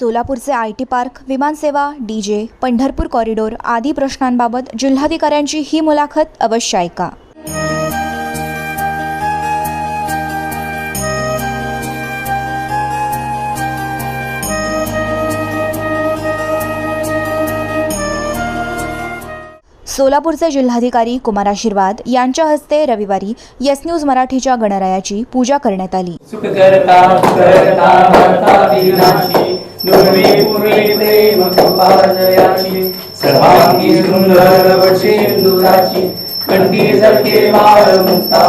सोलापूरचे I T park विमानसेवा D J Pandharpur corridor आदी प्रश्नांबाबत जिल्हाधिकाऱ्यांची ही मुलाखत अवश्य ऐका. सोलापूरचे जिल्हाधिकारी कुमार आशीर्वाद यांच्या हस्ते रविवारी यस न्यूज मराठीच्या गणरायाची पूजा करण्यात आली. दुर्वे प्रेम कृपा जयाची सर्वांगी सुंदर वचेंदुराची कंठी झळके बाळ मुक्ता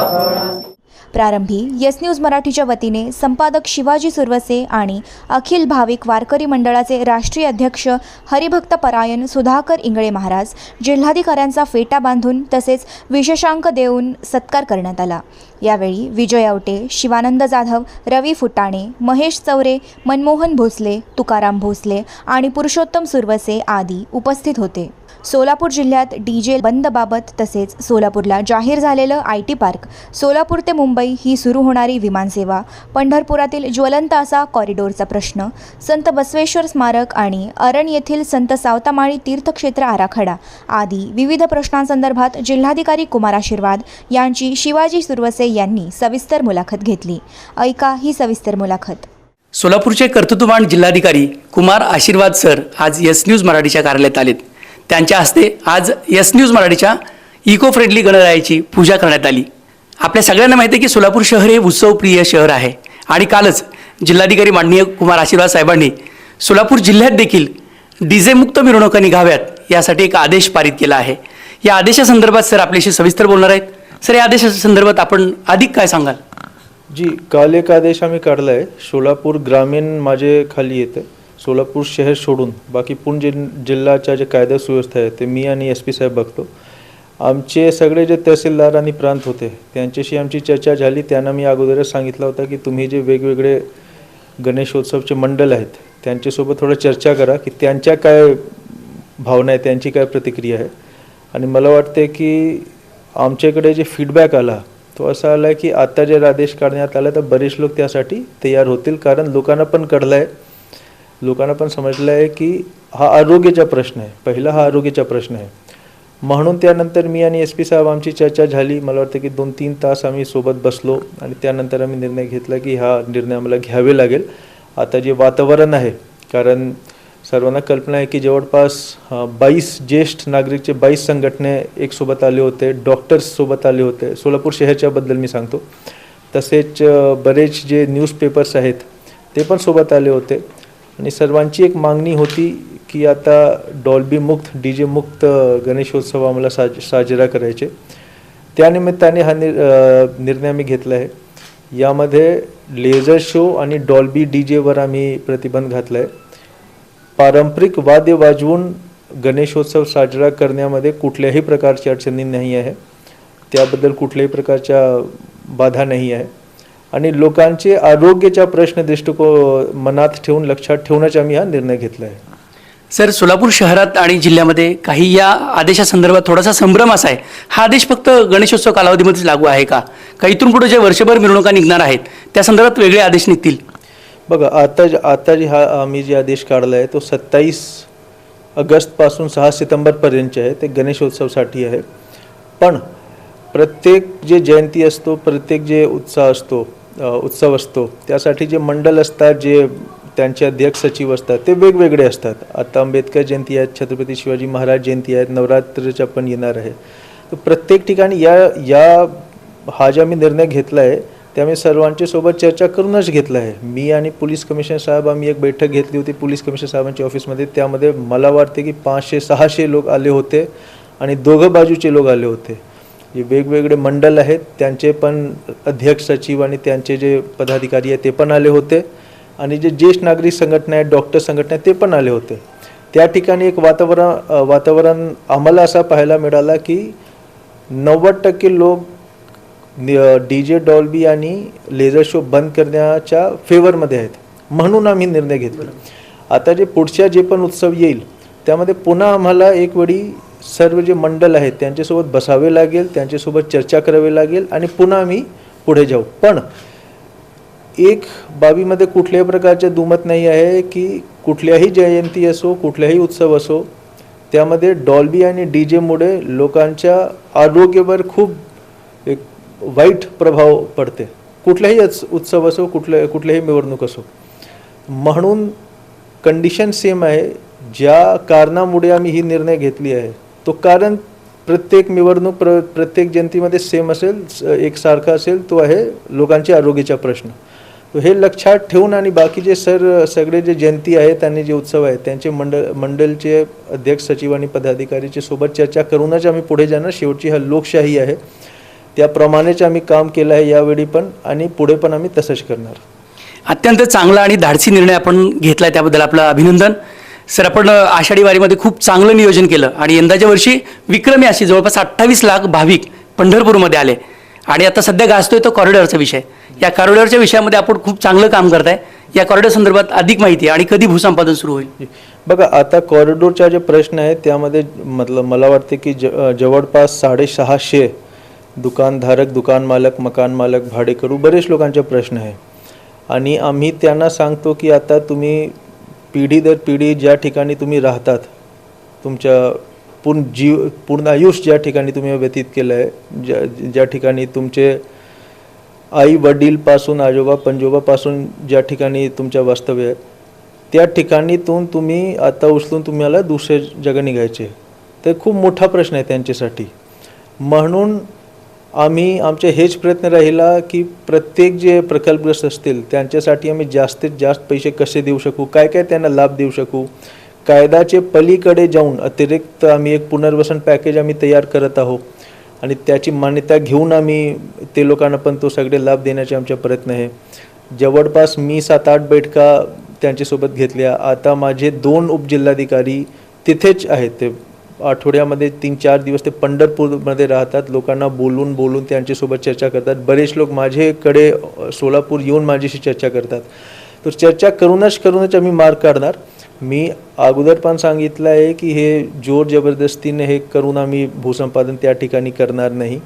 प्रारंभी यस न्यूज मराठीच्या वतीने संपादक शिवाजी सुरवसे आणि अखिल भाविक वारकरी मंडळाचे राष्ट्रीय अध्यक्ष हरिभक्त परायण सुधाकर इंगळे महाराज जिल्हाधिकाऱ्यांचा फेटा बांधून तसेच विशेषांक देऊन सत्कार करण्यात आला. यावेळी विजय आवटे शिवानंद जाधव रवी फुटाणे महेश चौरे मनमोहन भोसले तुकाराम भोसले आणि पुरुषोत्तम सुरवसे आदी उपस्थित होते. सोलापूर जिल्ह्यात डी जे बंदबाबत तसेच सोलापूरला जाहीर झालेलं आय टी पार्क सोलापूर ते मुंबई ही सुरू होणारी विमानसेवा पंढरपुरातील ज्वलंत असा कॉरिडोरचा प्रश्न संत बसवेश्वर स्मारक आणि अरण येथील संत सावतामाळी तीर्थक्षेत्र आराखडा आदी विविध प्रश्नांसंदर्भात जिल्हाधिकारी कुमार आशीर्वाद यांची शिवाजी सुरवसे यांनी सविस्तर मुलाखत घेतली. ऐका ही सविस्तर मुलाखत. सोलापूरचे कर्तृत्ववान जिल्हाधिकारी कुमार आशीर्वाद सर आज यस न्यूज मराठीच्या कार्यालयात आलेत. त्यांच्या हस्ते आज यस न्यूज मराठीच्या इको फ्रेंडली गणरायाची पूजा करण्यात आली. आपल्या सगळ्यांना माहिती आहे की सोलापूर शहर हे उत्सवप्रिय शहर आहे. आणि कालच जिल्हाधिकारी माननीय कुमार आशीर्वाद साहेबांनी सोलापूर जिल्ह्यात देखील डीजेमुक्त मिरवणुका निघाव्यात यासाठी एक आदेश पारित केला आहे. या आदेशासंदर्भात सर आपल्याशी सविस्तर बोलणार आहेत. सर या आदेशाच्या संदर्भात आपण अधिक काय सांगाल? जी काल एक आदेश आम्ही काढला आहे सोलापूर ग्रामीण माझे खाली येते. सोलापूर शहर सोडून बाकी पूर्ण जिल जिल्ह्याच्या जे कायदा सुव्यवस्था आहे ते मी आणि एस पी साहेब बघतो. आमचे सगळे जे तहसीलदार आणि प्रांत होते त्यांच्याशी आमची चर्चा झाली. त्यांना मी अगोदरच सांगितलं होतं की तुम्ही जे वेगवेगळे गणेशोत्सवचे मंडळ आहेत त्यांच्यासोबत थोडं चर्चा करा की त्यांच्या काय भावना आहे त्यांची काय प्रतिक्रिया आहे. आणि मला वाटते की आमच्याकडे जे फीडबॅक आला तो असा आला की आता जे आदेश काढण्यात आला तर बरेच लोक त्यासाठी तयार होतील. कारण लोकांना पण कळलं आहे लोकांना पण समजलं आहे की हा आरोग्याचा प्रश्न आहे. पहिला हा आरोग्याचा प्रश्न आहे. म्हणून त्यानंतर मी आणि एस पी साहेब आमची चर्चा झाली. मला वाटतं की दोन तीन तास आम्ही सोबत बसलो आणि त्यानंतर आम्ही निर्णय घेतला की हा निर्णय आम्हाला घ्यावे लागेल. आता जे वातावरण आहे कारण सर्वांना कल्पना आहे की जवळपास बाईस ज्येष्ठ नागरिकचे बाईस संघटने एकसोबत आले होते डॉक्टर्ससोबत आले होते. सोलापूर शहरच्याबद्दल मी सांगतो. तसेच बरेच जे न्यूजपेपर्स आहेत ते पण सोबत आले होते. आणि सर्वांची एक मागणी होती की आता डॉल्बी मुक्त डी जे मुक्त गणेशोत्सव आम्हाला साज साजरा करायचे. त्यानिमित्ताने हा निर निर्णय आम्ही घेतला आहे. यामध्ये लेझर शो आणि डॉल्बी डी जेवर आम्ही प्रतिबंध घातला आहे पारंपरिक वाद्य वाजवून गणेशोत्सव साजरा करण्यामध्ये कुठल्याही प्रकारची अडचणी नाही आहे. त्याबद्दल कुठल्याही प्रकारच्या बाधा नाही आहे. आणि लोकांचे आरोग्याचा प्रश्न दृष्टिकोन मनात ठेवून लक्षात ठेवूनच आम्ही हा निर्णय घेतला आहे सर सोलापूर शहरात आणि जिल्ह्यामध्ये काही या आदेशासंदर्भात थोडासा संभ्रम असा आहे. हा आदेश फक्त गणेशोत्सव कालावधीमध्येच लागू आहे का? का इथून पुढे जे वर्षभर मिरवणुका निघणार आहेत त्या संदर्भात वेगळे आदेश निघतील? बघा आता ज- आता जे हा आम्ही जे आदेश काढला आहे तो सत्तावीस ऑगस्टपासून सहा सप्टेंबरपर्यंतचे आहे. ते गणेशोत्सवसाठी आहे. पण प्रत्येक जे जयंती असतो प्रत्येक जे उत्साह असतो उत्सव असतो. त्यासाठी जे मंडल असतात जे त्यांचे अध्यक्ष सचिव असतात ते वेगवेगळे असतात. आता आंबेडकर जयंती आहेत छत्रपती शिवाजी महाराज जयंती आहेत नवरात्रच्या पण येणार आहे. तर प्रत्येक ठिकाणी या या हा ज्या मी निर्णय घेतला आहे त्यामुळे सर्वांच्या सोबत चर्चा करूनच घेतला आहे मी आणि पोलीस कमिशनर साहेब आम्ही एक बैठक घेतली होती पोलीस कमिशनर साहेबांच्या ऑफिसमध्ये. त्यामध्ये मला वाटते की पाचशे सहाशे लोक आले होते आणि दोघं बाजूचे लोक आले होते. जे वेगवेगळे मंडळ आहेत त्यांचे पण अध्यक्ष सचिव आणि त्यांचे जे पदाधिकारी आहेत ते पण आले होते. आणि जे ज्येष्ठ नागरिक संघटना आहेत डॉक्टर संघटना आहेत ते पण आले होते. त्या ठिकाणी एक वातावरण वातावरण आम्हाला असा पाहायला मिळाला की नव्वद टक्के लोक डी जे डॉल्बी आणि लेझर शो बंद करण्याच्या फेवरमध्ये आहेत म्हणून आम्ही निर्णय घेतला. आता जे पुढच्या जे पण उत्सव येईल त्यामध्ये पुन्हा आम्हाला एक वेळी सर्व जे मंडल आहेत त्यांच्यासोबत बसावे लागेल त्यांच्यासोबत चर्चा करावी लागेल आणि पुन्हा आम्ही पुढे जाऊ. पण एक बाबीमध्ये कुठल्याही प्रकारचे दुमत नाही आहे की कुठल्याही जयंती असो कुठल्याही उत्सव असो त्यामध्ये डॉल्बी आणि डी जेमुळे लोकांच्या आरोग्यावर खूप एक वाईट प्रभाव पडते. कुठल्याही उत्सव असो कुठल्या कुठल्याही निवडणूक असो. म्हणून कंडिशन सेम आहे. ज्या कारणामुळे आम्ही ही निर्णय घेतली आहे तो कारण प्रत्येक निवडणूक प्र प्रत्येक जयंतीमध्ये सेम असेल स- एकसारखा असेल तो आहे लोकांच्या आरोग्याचा प्रश्न. हे लक्षात ठेवून आणि बाकीचे सर सगळे जे जयंती आहेत आणि जे उत्सव आहेत त्यांचे मंडळ मंडलचे अध्यक्ष सचिव आणि पदाधिकारीचे सोबत चर्चा करूनच आम्ही पुढे जाणार. शेवटची हा लोकशाही आहे. त्याप्रमाणेच आम्ही काम केलं आहे यावेळी पण आणि पुढे पण आम्ही तसंच करणार. अत्यंत चांगला आणि धाडसी निर्णय आपण घेतला आहे त्याबद्दल आपलं अभिनंदन. सर आपण आषाढी वारीमध्ये खूप चांगलं नियोजन केलं. आणि यंदाच्या वर्षी विक्रमी अशी जवळपास अठ्ठावीस लाख भाविक पंढरपूरमध्ये आले. आणि आता सध्या गाजतोय तो कॉरिडॉरचा विषय. या कॉरिडॉरच्या विषयामध्ये आपण खूप चांगलं काम करताय. या कॉरिडॉर संदर्भात अधिक माहिती आणि कधी भूसंपादन सुरू होईल? बघा आता कॉरिडोरचा जे प्रश्न आहे त्यामध्ये मतलब मला वाटते की ज जवळपास साडेसहाशे दुकानधारक दुकान मालक मकान मालक भाडेकरू बरेच लोकांचे प्रश्न आहे. आणि आम्ही त्यांना सांगतो की आता तुम्ही पिढी दर पिढी ज्या ठिकाणी तुम्ही राहतात तुमच्या पूर्ण जीव पूर्ण आयुष्य ज्या ठिकाणी तुम्ही व्यतीत केलं आहे ज्या ज्या ठिकाणी तुमचे आई वडीलपासून आजोबा पंजोबापासून ज्या ठिकाणी तुमच्या वास्तव्य आहे त्या ठिकाणीतून तुम्ही आता उचलून तुम्हाला दुसरे जग निघायचे. ते खूप मोठा प्रश्न आहे त्यांच्यासाठी. म्हणून आम्ही आमचे हेच प्रयत्न राहिला की प्रत्येक जे प्रकल्पग्रस्त असतील त्यांच्यासाठी आम्ही जास्तीत जास्त पैसे कसे देऊ शकू? काय काय त्यांना लाभ देऊ शकू? कायद्याचे पलीकडे जाऊन अतिरिक्त आम्ही एक पुनर्वसन पॅकेज आम्ही तयार करत आहोत. आणि त्याची मान्यता घेऊन आम्ही ते लोकांना पण तो सगळे लाभ देण्याचे आमचे प्रयत्न आहे. जवळपास मी सात आठ बैठका त्यांच्यासोबत घेतल्या. आता माझे दोन उपजिल्हाधिकारी तिथेच आहेत. ते आठवड्यामध्ये तीन चार दिवस ते पंढरपूरमध्ये राहतात. लोकांना बोलून बोलून त्यांच्यासोबत चर्चा करतात. बरेच लोक माझेकडे सोलापूर येऊन माझ्याशी चर्चा करतात. तर चर्चा करूनच करूनच आम्ही मार्ग काढणार. मी अगोदर पण सांगितलं आहे की हे जोर जबरदस्तीने हे करून आम्ही भूसंपादन त्या ठिकाणी करणार नाही.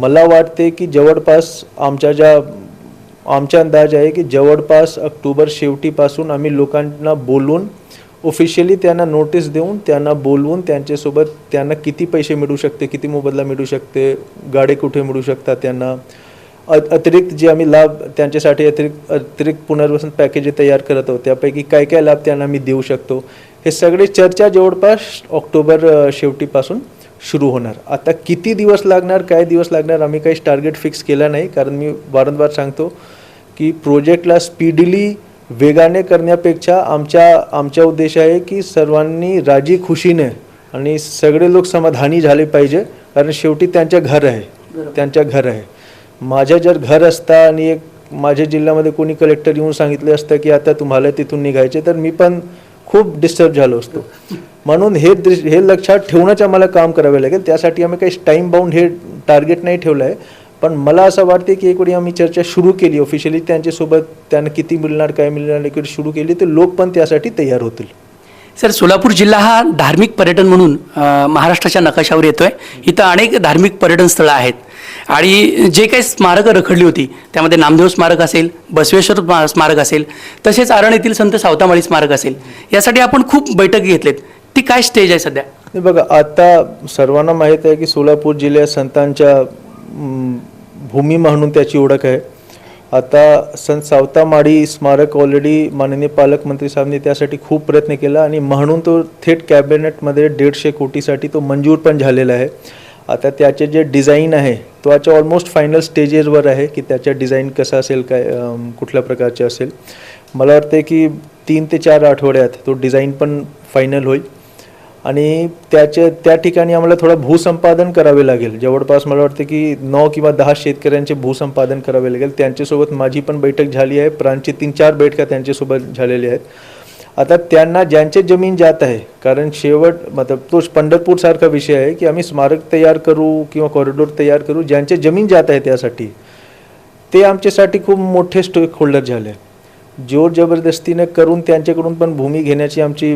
मला वाटते की जवळपास आमच्या ज्या आमचा अंदाज आहे की जवळपास ऑक्टोबर शेवटीपासून आम्ही लोकांना बोलून ऑफिशियली त्यांना नोटीस देऊन त्यांना बोलवून त्यांच्यासोबत त्यांना किती पैसे मिळू शकते किती मोबदला मिळू शकते गाडे कुठे मिळू शकतात त्यांना अ- अतिरिक्त जे आम्ही लाभ त्यांच्यासाठी अतिरिक्त अतिरिक्त पुनर्वसन पॅकेज तयार करत आहोत त्यापैकी काय काय लाभ त्यांना मी देऊ शकतो हे सगळे चर्चा जवळपास ऑक्टोबर शेवटीपासून सुरू होणार. आता किती दिवस लागणार काय दिवस लागणार आम्ही काही टार्गेट फिक्स केला नाही कारण मी वारंवार सांगतो की प्रोजेक्टला स्पीडली वेगाने करण्यापेक्षा आमच्या आमचा उद्देश आहे की सर्वांनी राजी खुशीने आणि सगळे लोक समाधानी झाले पाहिजे कारण शेवटी त्यांच्या घर आहे. त्यांच्या घर आहे. माझं जर घर असता आणि एक माझ्या जिल्ह्यामध्ये कोणी कलेक्टर येऊन सांगितलं असतं की आता तुम्हाला तिथून निघायचे तर मी पण खूप डिस्टर्ब झालो असतो. म्हणून हे हे लक्षात ठेवूनच आम्हाला काम करावे लागेल. त्यासाठी आम्ही काही टाईम बाउंड हे टार्गेट नाही ठेवलं आहे. पण मला असं वाटते की एक वेळी आम्ही चर्चा सुरू केली ऑफिशियली त्यांच्यासोबत त्यांना किती मिळणार काय मिळणार एक वेळी सुरू केली तर लोक पण त्यासाठी तयार होतील. सर सोलापूर जिल्हा हा धार्मिक पर्यटन म्हणून महाराष्ट्राच्या नकाशावर येतोय. इथं अनेक धार्मिक पर्यटन स्थळं आहेत. आणि जे काही स्मारकं रखडली होती त्यामध्ये नामदेव स्मारक असेल बसवेश्वर स्मा- स्मारक असेल तसेच आरण येथील संत सावतामाळी स्मारक असेल यासाठी आपण खूप बैठक घेतलेत. ती काय स्टेज आहे सध्या? बघा आता सर्वांना माहीत आहे की सोलापूर जिल्ह्यात संतांच्या भूमी म्हणून त्याची ओळख आहे. आता संत सावतामाडी स्मारक ऑलरेडी माननीय पालकमंत्री साहेबांनी त्यासाठी खूप प्रयत्न केला आणि म्हणून तो थेट कॅबिनेटमध्ये दीडशे कोटीसाठी तो मंजूर पण झालेला आहे. आता त्याचे जे डिझाईन आहे तो आता ऑलमोस्ट फायनल स्टेजेसवर आहे की त्याच्या डिझाईन कसं असेल काय कुठल्या प्रकारचे असेल. मला वाटते की तीन ते चार आठवड्यात तो डिझाईन पण फायनल होईल. आणि त्याच्या त्या ठिकाणी आम्हाला थोडं भूसंपादन करावे लागेल. जवळपास मला वाटतं की नऊ किंवा दहा शेतकऱ्यांचे भूसंपादन करावे लागेल. त्यांच्यासोबत माझी पण बैठक झाली आहे. प्रांची तीन चार बैठका त्यांच्यासोबत झालेल्या आहेत. आता त्यांना ज्यांचे जमीन जात आहे कारण शेवट मतलब तोच पंढरपूरसारखा विषय आहे की आम्ही स्मारक तयार करू किंवा कॉरिडोर तयार करू. ज्यांचे जमीन जात आहे त्यासाठी ते आमच्यासाठी खूप मोठे स्टेक होल्डर झाले. जोर जबरदस्तीने करून त्यांच्याकडून पण भूमी घेण्याची आमची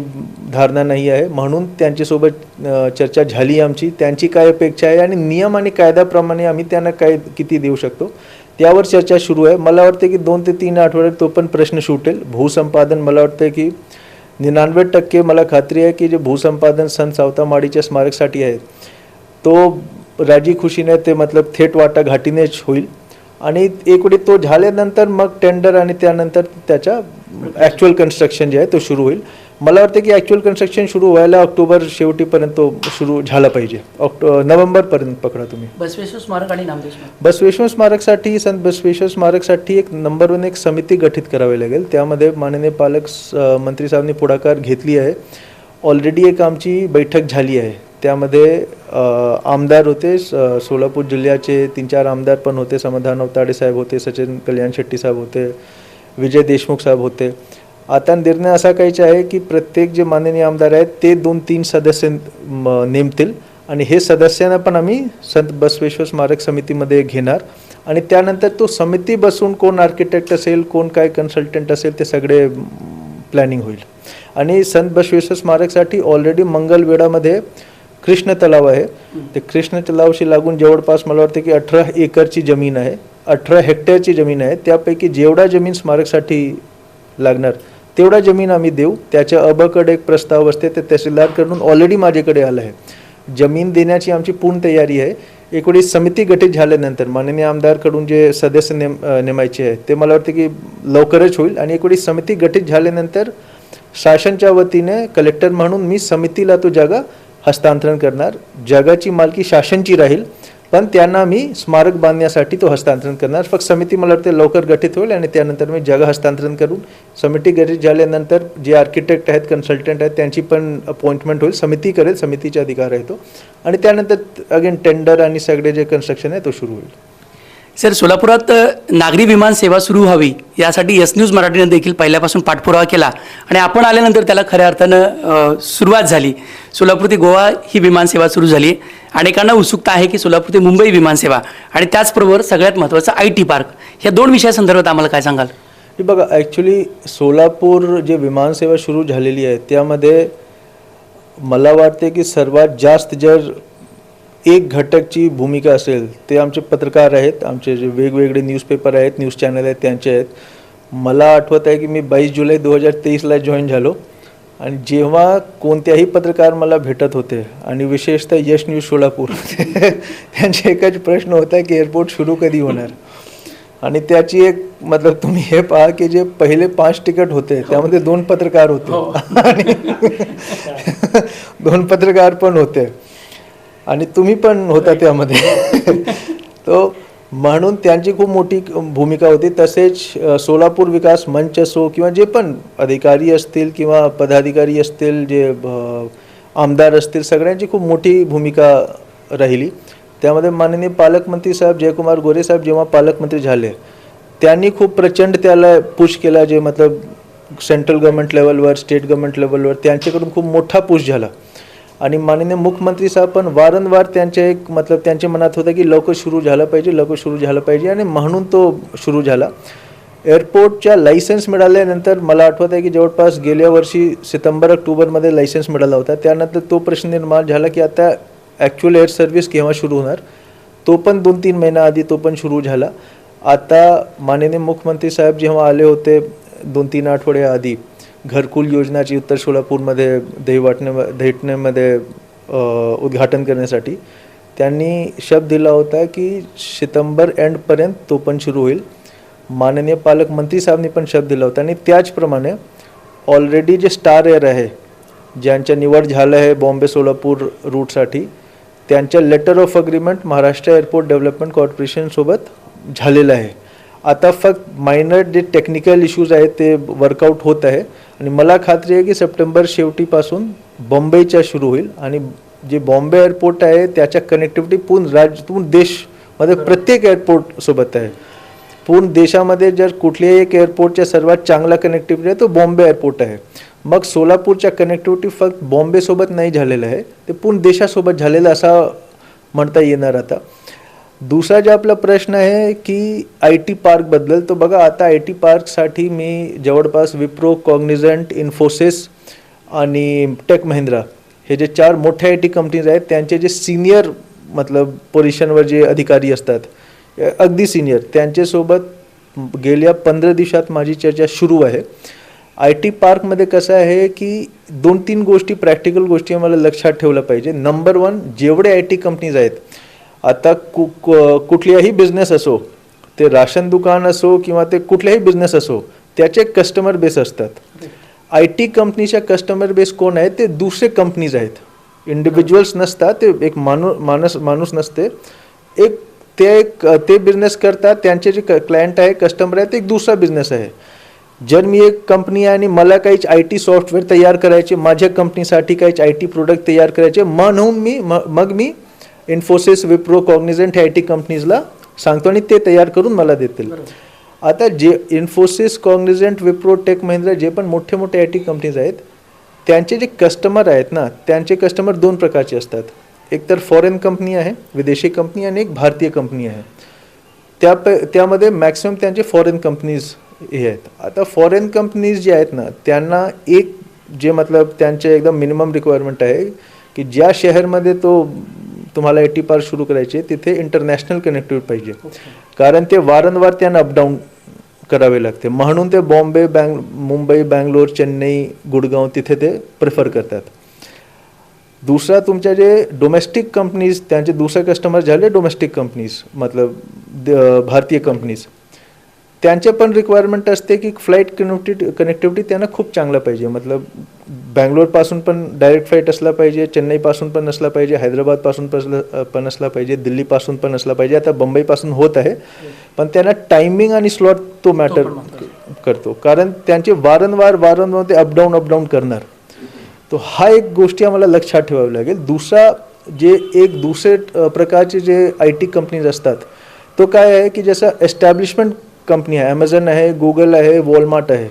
धारणा नाही आहे. म्हणून त्यांच्यासोबत चर्चा झाली आमची. त्यांची काय अपेक्षा आहे आणि नियम आणि कायद्याप्रमाणे आम्ही त्यांना काय किती देऊ शकतो त्यावर चर्चा सुरू आहे. मला वाटतं की दोन ते तीन आठवड्यात तो पण प्रश्न सुटेल. भूसंपादन मला वाटतं की निन्यानवे टक्के मला खात्री आहे की जे भूसंपादन संत सावतामाडीच्या स्मारकसाठी आहे तो राजी खुशीने ते मतलब थेट वाटा घाटीनेच होईल. आणि एक वेळी तो झाल्यानंतर मग टेंडर आणि त्यानंतर त्याच्या ॲक्च्युअल कन्स्ट्रक्शन जे आहे तो सुरू होईल. मला वाटतं की ॲक्च्युअल कन्स्ट्रक्शन सुरू व्हायला ऑक्टोबर शेवटीपर्यंत तो सुरू झाला पाहिजे. ऑक्टो नोव्हेंबरपर्यंत पकडा तुम्ही. बसवेश्वर स्मारक आणि नामदेव स्मारक. बसवेश्वर स्मारकसाठी संत बसवेश्वर स्मारकसाठी एक नंबर वन एक समिती गठीत करावी लागेल. त्यामध्ये माननीय पालक मंत्री साहेबांनी पुढाकार घेतली आहे. ऑलरेडी एक आमची बैठक झाली आहे. त्यामध्ये आमदार होते स- सोलापूर जिल्ह्याचे तीन चार आमदार पण होते समाधान अवताडे साहेब होते सचिन कल्याण शेट्टी साहेब होते विजय देशमुख साहेब होते. आता निर्णय असा काहीच आहे की प्रत्येक जे माननीय आमदार आहेत ते दोन तीन सदस्य म, नेमतील आणि हे सदस्यांना पण आम्ही संत बसवेश्वर स्मारक समितीमध्ये घेणार आणि त्यानंतर तो समिती बसून कोण आर्किटेक्ट असेल कोण काय कन्सल्टंट असेल ते सगळे प्लॅनिंग होईल. आणि संत बसवेश्वर स्मारकसाठी ऑलरेडी मंगलवेढामध्ये कृष्ण तलाव आहे. ते कृष्ण तलावशी लागून जवळपास मला वाटतं की अठरा एकरची जमीन आहे. अठरा हेक्टरची जमीन आहे. त्यापैकी जेवढा जमीन स्मारकसाठी लागणार तेवढा जमीन आम्ही देऊ. त्याच्या अबकडे एक प्रस्ताव असते. ते तहसीलदारकडून ऑलरेडी माझ्याकडे आलं आहे. जमीन देण्याची आमची पूर्ण तयारी आहे. एक समिती गठीत झाल्यानंतर माननीय आमदारकडून जे सदस्य नेम नेमायचे आहे ते मला वाटतं की लवकरच होईल. आणि एक समिती गठीत झाल्यानंतर शासनच्या वतीने कलेक्टर म्हणून मी समितीला तो जागा हस्तांतरण करणार. जगाची मालकी शासनची राहील पण त्यांना मी स्मारक बांधण्यासाठी तो हस्तांतरण करणार. फक्त समिती मला वाटते लवकर गठीत होईल आणि त्यानंतर मी जागा हस्तांतरण करून समिती गठीत झाल्यानंतर जे आर्किटेक्ट आहेत कन्सल्टंट आहेत त्यांची पण अपॉइंटमेंट होईल. समिती करेल समितीचा अधिकार आहे तो. आणि त्यानंतर अगेन टेंडर आणि सगळे जे कन्स्ट्रक्शन आहे तो सुरू होईल. सर सोलापुरात नागरी विमान सेवा सुरू व्हावी यासाठी यस न्यूज मराठीनं देखील पहिल्यापासून पाठपुरावा केला आणि आपण आल्यानंतर त्याला खऱ्या अर्थानं सुरुवात झाली. सोलापूर ते गोवा ही विमानसेवा सुरू झाली. अनेकांना उत्सुकता आहे की सोलापूर ते मुंबई विमानसेवा आणि त्याचबरोबर सगळ्यात महत्त्वाचं आय टी पार्क. या दोन विषयासंदर्भात आम्हाला काय सांगाल? बघा ॲक्च्युली सोलापूर जे विमानसेवा सुरू झालेली आहे त्यामध्ये मला वाटते की सर्वात जास्त जर एक घटकची भूमिका असेल ते आमचे पत्रकार आहेत आमचे जे वेगवेगळे न्यूजपेपर आहेत न्यूज चॅनल आहेत त्यांचे आहेत. मला आठवत आहे की मी बावीस जुलै दोन हजार तेवीसला जॉईन झालो आणि जेव्हा कोणत्याही पत्रकार मला भेटत होते आणि विशेषतः यश न्यूज सोलापूर त्यांचे एकच प्रश्न होता की एअरपोर्ट सुरू कधी होणार? आणि त्याची एक मतलब तुम्ही हे पहा की जे पहिले पाच तिकीट होते त्यामध्ये दोन पत्रकार होते. आणि दोन पत्रकार पण होते. आणि तुम्ही पण होता त्यामध्ये. तो म्हणून त्यांची खूप मोठी भूमिका होती. तसेच सोलापूर विकास मंच असो किंवा जे पण अधिकारी असतील किंवा पदाधिकारी असतील जे आमदार असतील सगळ्यांची खूप मोठी भूमिका राहिली. त्यामध्ये माननीय पालकमंत्री साहेब जयकुमार गोरे साहेब जेव्हा पालकमंत्री झाले त्यांनी खूप प्रचंड त्याला पुश केला जे मतलब सेंट्रल गव्हर्नमेंट लेवलवर स्टेट गव्हर्नमेंट लेवलवर त्यांच्याकडून खूप मोठा पुश झाला. आणि माननीय मुख्यमंत्री साहेब पण वारंवार त्यांच्या एक मतलब त्यांच्या मनात होतं की लवकर सुरू झालं पाहिजे लवकर सुरू झालं पाहिजे आणि म्हणून तो सुरू झाला. एअरपोर्टच्या लायसन्स मिळाल्यानंतर मला आठवत आहे की जवळपास गेल्या वर्षी सप्टेंबर ऑक्टोबरमध्ये लायसन्स मिळाला होता. त्यानंतर तो प्रश्न निर्माण झाला की आता ॲक्च्युअल एअर सर्व्हिस केव्हा सुरू होणार? तो पण दोन तीन महिना आधी तो पण सुरू झाला. आता माननीय मुख्यमंत्री साहेब जेव्हा आले होते दोन तीन आठवड्या आधी घरकुल योजनाची उत्तर सोलापूरमध्ये दही धेटणेमध्ये उद्घाटन करण्यासाठी त्यांनी शब्द दिला होता की सितंबर एंडपर्यंत तो पण सुरू होईल. माननीय पालकमंत्री साहेबांनी पण शब्द दिला होता आणि त्याचप्रमाणे ऑलरेडी जे स्टार एअर आहे ज्यांच्या निवड झालं आहे बॉम्बे सोलापूर रूटसाठी त्यांच्या letter of agreement Maharashtra airport development कॉर्पोरेशनसोबत झालेलं आहे. आता फक्त मायनर जे टेक्निकल इश्यूज आहेत ते वर्कआउट होत आहे. आणि मला खात्री आहे की सप्टेंबर शेवटीपासून बॉम्बेच्या सुरू होईल. आणि जे बॉम्बे एअरपोर्ट आहे त्याच्या कनेक्टिव्हिटी पूर्ण राज्य पूर्ण देशमध्ये प्रत्येक एअरपोर्ट सोबत आहे. पूर्ण देशामध्ये जर कुठल्याही एक एअरपोर्टच्या सर्वात चांगला कनेक्टिव्हिटी आहे तो बॉम्बे एअरपोर्ट आहे. मग सोलापूरच्या कनेक्टिव्हिटी फक्त बॉम्बेसोबत नाही झालेलं आहे ते पूर्ण देशासोबत झालेलं असा म्हणता येणार आता. दुसरा जो आपला प्रश्न आहे की आय टी पार्कबद्दल तो बघा आता आय टी पार्कसाठी मी जवळपास विप्रो कॉग्निझंट इन्फोसिस आणि टेक महिंद्रा हे जे चार मोठ्या आय टी कंपनीज आहेत त्यांचे जे सिनियर मतलब पोझिशनवर जे अधिकारी असतात अगदी सिनियर त्यांच्यासोबत गेल्या पंधरा दिवसात माझी चर्चा सुरू आहे. आय टी पार्कमध्ये कसं आहे की दोन तीन गोष्टी प्रॅक्टिकल गोष्टी आम्हाला लक्षात ठेवलं पाहिजे. नंबर वन जेवढे आय टी कंपनीज आहेत आता कु कुठल्याही बिझनेस असो ते राशन दुकान असो किंवा ते कुठल्याही बिझनेस असो त्याचे कस्टमर बेस असतात. आय टी कंपनीच्या कस्टमर बेस कोण आहेत ते दुसरे कंपनीज आहेत. इंडिव्हिज्युअल्स नसतात ते एक माणू माणूस माणूस नसते. एक ते एक ते बिझनेस करतात त्यांचे जे क्लायंट आहे कस्टमर आहे ते एक दुसरा बिझनेस आहे. जर मी एक कंपनी आहे आणि मला काहीच आय टी सॉफ्टवेअर तयार करायचे माझ्या कंपनीसाठी काहीच आय टी प्रोडक्ट तयार करायचे म्हणून मी मग मी Infosys Wipro Cognizant I T कंपनीजला सांगतो आणि ते तयार करून मला देतील. आता जे इन्फोसिस कॉग्निझंट विप्रो टेक महिंद्रा जे पण मोठे मोठे आय टी कंपनीज आहेत त्यांचे जे कस्टमर आहेत ना त्यांचे कस्टमर दोन प्रकारचे असतात. एक तर फॉरेन कंपनी आहे विदेशी कंपनी आणि एक भारतीय कंपनी आहे. त्या प त्यामध्ये मॅक्सिमम त्यांचे फॉरेन कंपनीज हे आहेत. आता फॉरेन कंपनीज जे आहेत ना त्यांना एक जे मतलब त्यांचे एकदम मिनिमम रिक्वायरमेंट आहे की ज्या शहरमध्ये तो तुम्हाला एटी पार सुरू करायचे तिथे इंटरनॅशनल कनेक्टिव्हिटी पाहिजे. कारण ते वारंवार त्यांना अपडाऊन करावे लागते. म्हणून ते बॉम्बे बँग मुंबई बँगलोर चेन्नई गुडगाव तिथे ते प्रिफर करतात. दुसरा तुमच्या जे डोमेस्टिक कंपनीज त्यांचे दुसरे कस्टमर झाले डोमेस्टिक कंपनीज मतलब भारतीय कंपनीज त्यांचे पण रिक्वायरमेंट असते की फ्लाईट कनेक्टिव्हिटी कनेक्टिव्हिटी त्यांना खूप चांगला पाहिजे. मतलब बँगलोरपासून पण डायरेक्ट फ्लाईट असला पाहिजे चेन्नईपासून पण असला पाहिजे हैदराबादपासून पण असला- पण असला पाहिजे दिल्लीपासून पण असला पाहिजे. आता बंबईपासून होत आहे पण त्यांना टायमिंग आणि स्लॉट तो मॅटर करतो. कारण त्यांचे वारंवार वारंवार ते अपडाऊन अपडाऊन करणार. तो हा एक गोष्टी आम्हाला लक्षात ठेवावी लागेल. दुसरा जे एक दुसरे प्रकारचे जे आय टी कंपनीज असतात तो काय आहे की जसं एस्टॅब्लिशमेंट कंपनी आहे ॲमेझॉन आहे गुगल आहे वॉलमार्ट आहे.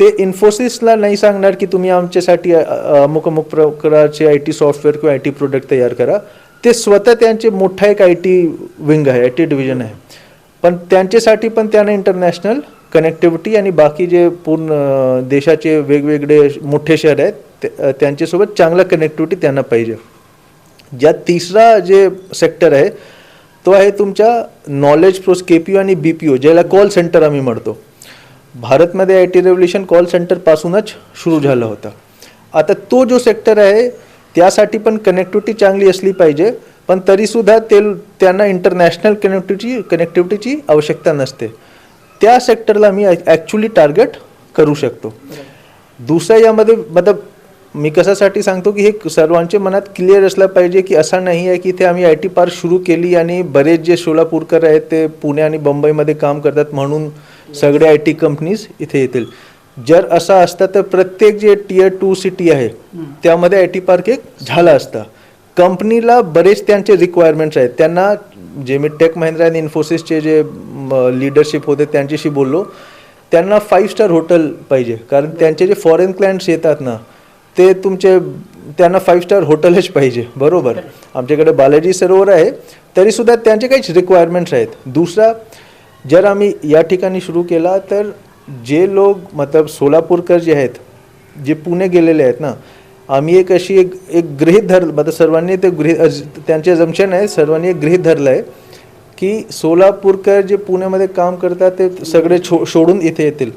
ते इन्फोसिसला नाही सांगणार की तुम्ही आमच्यासाठी अमुक अमुक प्रकारचे आय टी सॉफ्टवेअर किंवा आय टी प्रोडक्ट तयार करा. ते स्वतः त्यांचे मोठा एक आय टी विंग आहे आय टी डिव्हिजन आहे. पण त्यांच्यासाठी पण त्यांना इंटरनॅशनल कनेक्टिव्हिटी आणि बाकी जे पूर्ण देशाचे वेगवेगळे मोठे शहर आहेत त्यांच्यासोबत चांगला कनेक्टिव्हिटी त्यांना पाहिजे. ज्या तिसरा जे सेक्टर आहे तो आहे तुमच्या knowledge process K P U आणि बी पी ओ ज्याला कॉल सेंटर आम्ही म्हणतो. भारतमध्ये आय टी रेव्होल्युशन कॉल सेंटरपासूनच सुरू झाला होता. आता तो जो सेक्टर आहे त्यासाठी पण कनेक्टिव्हिटी चांगली असली पाहिजे पण तरीसुद्धा ते त्यांना इंटरनॅशनल कनेक्टिव्हिटी कनेक्टिव्हिटीची आवश्यकता नसते. त्या सेक्टरला मी ॲक्च्युली टार्गेट करू शकतो. दुसरं यामध्ये मतलब मी कशासाठी सांगतो की हे सर्वांच्या मनात क्लिअर असलं पाहिजे की असं नाही आहे की इथे आम्ही आय टी पार्क सुरू केली आणि बरेच जे सोलापूरकर आहेत ते पुणे आणि बंबईमध्ये काम करतात म्हणून सगळे आय टी कंपनीज इथे येतील. जर असं असतं तर प्रत्येक जे टियर टू सिटी आहे त्यामध्ये आय टी पार्क एक झाला असता. कंपनीला बरेच त्यांचे रिक्वायरमेंट्स आहेत. त्यांना जे मी टेक महिंद्रा आणि इन्फोसिसचे जे लिडरशिप होते त्यांच्याशी बोललो. त्यांना फाईव्ह स्टार हॉटेल पाहिजे. कारण त्यांचे जे फॉरेन क्लायंट्स येतात ना ते तुमचे त्यांना फाईव्ह स्टार हॉटेलच पाहिजे. बरोबर? आमच्याकडे बालाजी सरोवर आहे. तरीसुद्धा त्यांचे काहीच रिक्वायरमेंट्स आहेत. दुसरा जर आम्ही या ठिकाणी सुरू केला तर जे लोक मतलब सोलापूरकर जे आहेत जे पुणे गेलेले आहेत ना आम्ही एक अशी एक एक गृहित धर मतलब सर्वांनी ते गृहित त्यांचे जमशन आहे सर्वांनी एक गृहित धरलं आहे की सोलापूरकर जे पुण्यामध्ये काम करतात ते सगळे छो सोडून इथे येतील.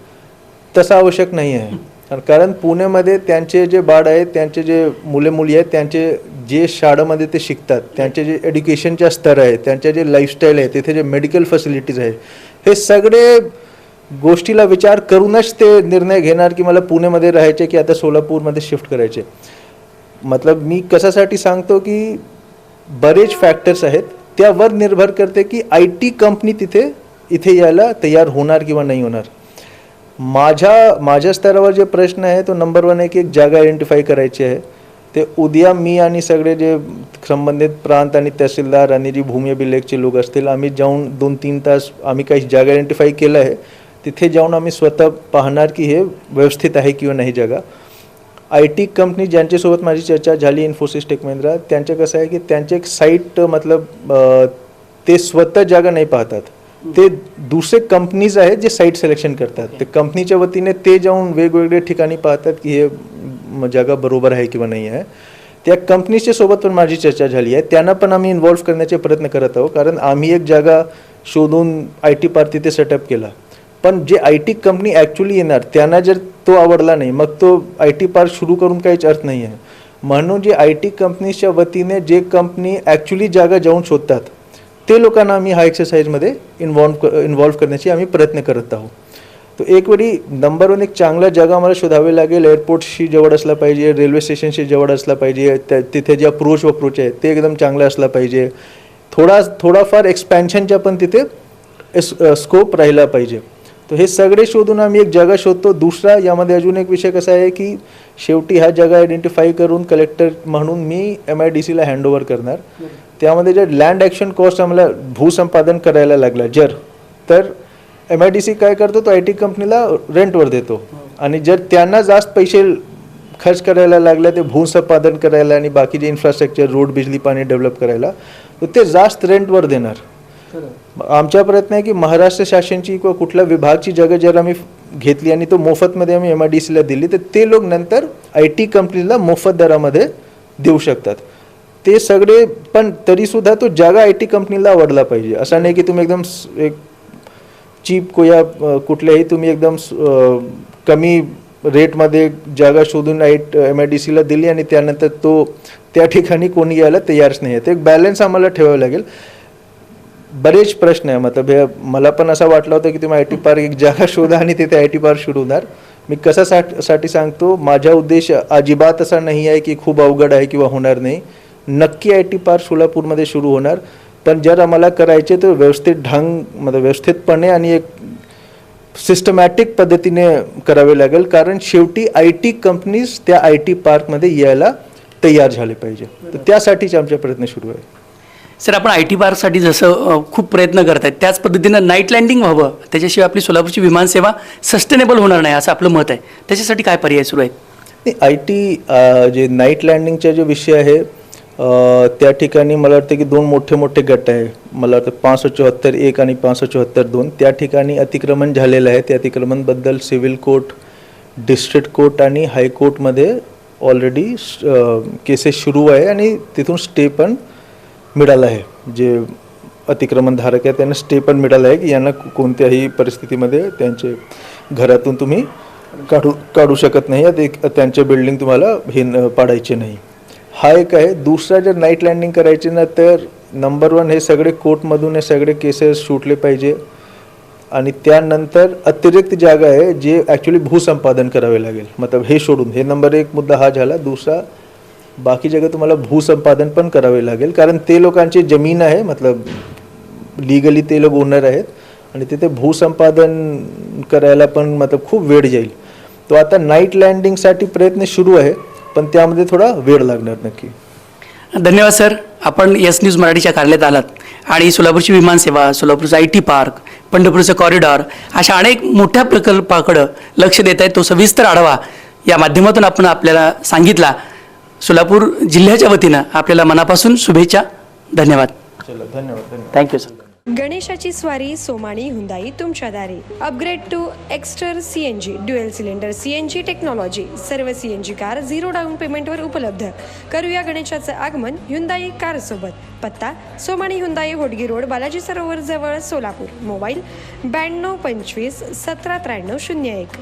तसं आवश्यक नाही आहे कारण- पुण्यामध्ये त्यांचे जे बाळ आहेत त्यांचे जे मुले मुली आहेत त्यांचे जे शाळेमध्ये ते शिकतात त्यांचे जे एज्युकेशनच्या स्तर आहे त्यांचे जे लाईफस्टाईल आहे तिथे जे मेडिकल फॅसिलिटीज आहे हे सगळे गोष्टीला विचार करूनच ते निर्णय घेणार की मला पुण्यामध्ये राहायचे की आता सोलापूरमध्ये शिफ्ट करायचे. मतलब मी कशासाठी सांगतो की बरेच फॅक्टर्स आहेत त्यावर निर्भर करते की आय टी कंपनी तिथे इथे यायला तयार होणार किंवा नाही होणार. माझ्या माझ्या स्तरावर जे प्रश्न आहे तो नंबर वन आहे की एक जागा आयडेंटिफाय करायची आहे. ते उद्या मी आणि सगळे जे संबंधित प्रांत आणि तहसीलदार आणि जी भूमी अभिलेखचे लोक असतील आम्ही जाऊन दोन तीन तास आम्ही काही जागा आयडेंटिफाय केलं आहे. तिथे जाऊन आम्ही स्वतः पाहणार की हे व्यवस्थित आहे किंवा नाही जागा. आय टी कंपनी ज्यांच्यासोबत माझी चर्चा झाली इन्फोसिस टेक महिंद्रा त्यांचं कसं आहे की त्यांचे एक साईट मतलब ते स्वतः जागा नाही पाहतात. ते दुसरे कंपनीज आहेत जे साईट सिलेक्शन करतात. ते कंपनीच्या वतीने ते जाऊन वेगवेगळे ठिकाणी पाहतात की हे जागा बरोबर आहे किंवा नाही आहे. त्या कंपनीच्या सोबत पण माझी चर्चा झाली आहे. त्यांना पण आम्ही इन्व्हॉल्व्ह करण्याचे प्रयत्न करत आहोत. कारण आम्ही एक जागा शोधून आय टी पार्क तिथे सेटअप केला. पण जे आय टी कंपनी ॲक्च्युली येणार त्यांना जर तो आवडला नाही मग तो आय टी पार्क सुरू करून काहीच अर्थ नाही आहे. म्हणून जे आय टी कंपनीच्या वतीने जे कंपनी ॲक्च्युली जागा जाऊन शोधतात ते लोकांना आम्ही हा एक्सरसाइजमध्ये इन्व्हॉल्व इन्व्हॉल्व करण्याची आम्ही प्रयत्न करत आहोत. तो एक वेळी नंबर वन एक चांगला जागा आम्हाला शोधावे लागेल. एअरपोर्टशी जवळ असला पाहिजे रेल्वे स्टेशनशी जवळ असला पाहिजे त्या तिथे जे अप्रोच अप्रोच आहे ते एकदम चांगलं असला पाहिजे. थोडा थोडाफार एक्सपॅन्शनच्या पण तिथे स्कोप राहिला पाहिजे. तर हे सगळे शोधून आम्ही एक जागा शोधतो. दुसरा यामध्ये अजून एक विषय कसा आहे की शेवटी हा जागा आयडेंटिफाय करून कलेक्टर म्हणून मी एम आय डी सीला हँडओव्हर करणार. त्यामध्ये जर लँड ॲक्शन कॉस्ट आम्हाला भूसंपादन करायला लागला जर तर एम आय डी सी काय करतो तो आय टी कंपनीला रेंटवर देतो. आणि जर त्यांना जास्त पैसे खर्च करायला लागले ते भूसंपादन करायला आणि बाकीचे इन्फ्रास्ट्रक्चर रोड बिजली पाणी डेव्हलप करायला तर ते जास्त रेंटवर देणार. आमचा प्रयत्न आहे की महाराष्ट्र शासनची किंवा कुठल्या विभागची जागा जर आम्ही घेतली आणि तो मोफतमध्ये आम्ही एम आय डी सीला दिली तर ते लोक नंतर आय टी कंपनीला मोफत दरामध्ये देऊ शकतात. ते सगळे पण तरीसुद्धा तो जागा आय टी कंपनीला आवडला पाहिजे. असं नाही की तुम्ही एकदम एक चीप को या कुठल्याही तुम्ही एकदम कमी रेटमध्ये जागा शोधून आय एम आय डी सीला दिली आणि त्यानंतर तो त्या ठिकाणी कोणी यायला तयारच नाही आहे. ते एक बॅलन्स आम्हाला ठेवावं लागेल. बरेच प्रश्न आहे. मतलब हे मला पण असा वाटलं होतं की तुम्ही आय टी पार्क एक जागा शोधा आणि तिथे आय टी पार्क सुरू होणार. मी कसा साठी सांगतो माझा उद्देश अजिबात असा नाही आहे की खूप अवघड आहे किंवा होणार नाही. नक्की आय टी पार्क सोलापूरमध्ये सुरू होणार. पण जर आम्हाला करायचे तर व्यवस्थित ढंग मतलब व्यवस्थितपणे आणि एक सिस्टमॅटिक पद्धतीने करावे लागेल. कारण शेवटी आय टी कंपनीज त्या आय टी पार्कमध्ये यायला तयार झाले पाहिजे. तर त्यासाठीच आमचा प्रयत्न सुरू आहे सर आपण आय टी पार्कसाठी जसं खूप प्रयत्न करत आहेत त्याच पद्धतीनं नाईट लँडिंग व्हावं त्याच्याशिवाय आपली सोलापूरची विमानसेवा सस्टेनेबल होणार नाही असं आपलं मत आहे. त्याच्यासाठी काय पर्याय सुरू आहेत? आय टी जे नाईट लँडिंगचा जो विषय आहे त्या ठिकाणी मला वाटतं की दोन मोठे मोठे गट आहे. मला वाटतं पाचशे चौहत्तर एक आणि पाचशे चौहत्तर दोन. त्या ठिकाणी अतिक्रमण झालेलं आहे. त्या अतिक्रमणबद्दल सिव्हिल कोर्ट डिस्ट्रिक्ट कोर्ट आणि हायकोर्टमध्ये ऑलरेडी केसेस सुरू आहे आणि तिथून स्टे पण मिळाला आहे. जे अतिक्रमणधारक आहे त्यांना स्टे पण मिळाला आहे. की यांना कोणत्याही परिस्थितीमध्ये त्यांचे घरातून तुम्ही काढू काढू शकत नाही. त्यांचे बिल्डिंग तुम्हाला हे न- पाडायचे नाही. हा एक आहे. दुसरा जर नाईट लँडिंग करायचे ना तर नंबर वन हे सगळे कोर्टमधून हे सगळे केसेस सुटले पाहिजे. आणि त्यानंतर अतिरिक्त जागा आहे जे ॲक्च्युली भूसंपादन करावे लागेल. मतलब हे सोडून हे नंबर एक मुद्दा हा झाला. दुसरा बाकी जगा तुम्हाला भूसंपादन पण करावे लागेल. कारण ते लोकांची जमीन आहे मतलब लिगली ते लोक ओनर आहेत. आणि तिथे भूसंपादन करायला पण मतलब खूप वेळ जाईल. तो आता नाईट लँडिंगसाठी प्रयत्न सुरू आहे. पण त्यामध्ये थोडा वेळ लागणार नक्की. धन्यवाद सर. आपण एस न्यूज मराठीच्या कार्यालयात आलात. आणि सोलापूरची विमानसेवा सोलापूरचं आय टी पार्क पंढरपूरचं कॉरिडॉर अशा अनेक मोठ्या प्रकल्पाकडं लक्ष देत आहेत तो सविस्तर आढावा या माध्यमातून आपण आपल्याला सांगितला. सोलापूर जिल्ह्याच्या वतीनं आपल्याला मनापासून शुभेच्छा. धन्यवाद. चला धन्यवाद धन्यवाद. थँक्यू सर गणेशाची स्वारी सोमाणी हुंदाई तुमच्या दारी. Upgrade to Exter C N G dual cylinder C N G technology सर्व C N G car zero down पेमेंटवर उपलब्ध. करूया गणेशाचं आगमन हुंदाई कार सोबत. पत्ता सोमाणी हुंदाई होडगी रोड बालाजी सरोवर जवळ सोलापूर. मोबाईल ब्याण्णव पंचवीस सतरा त्र्याण्णव शून्य एक.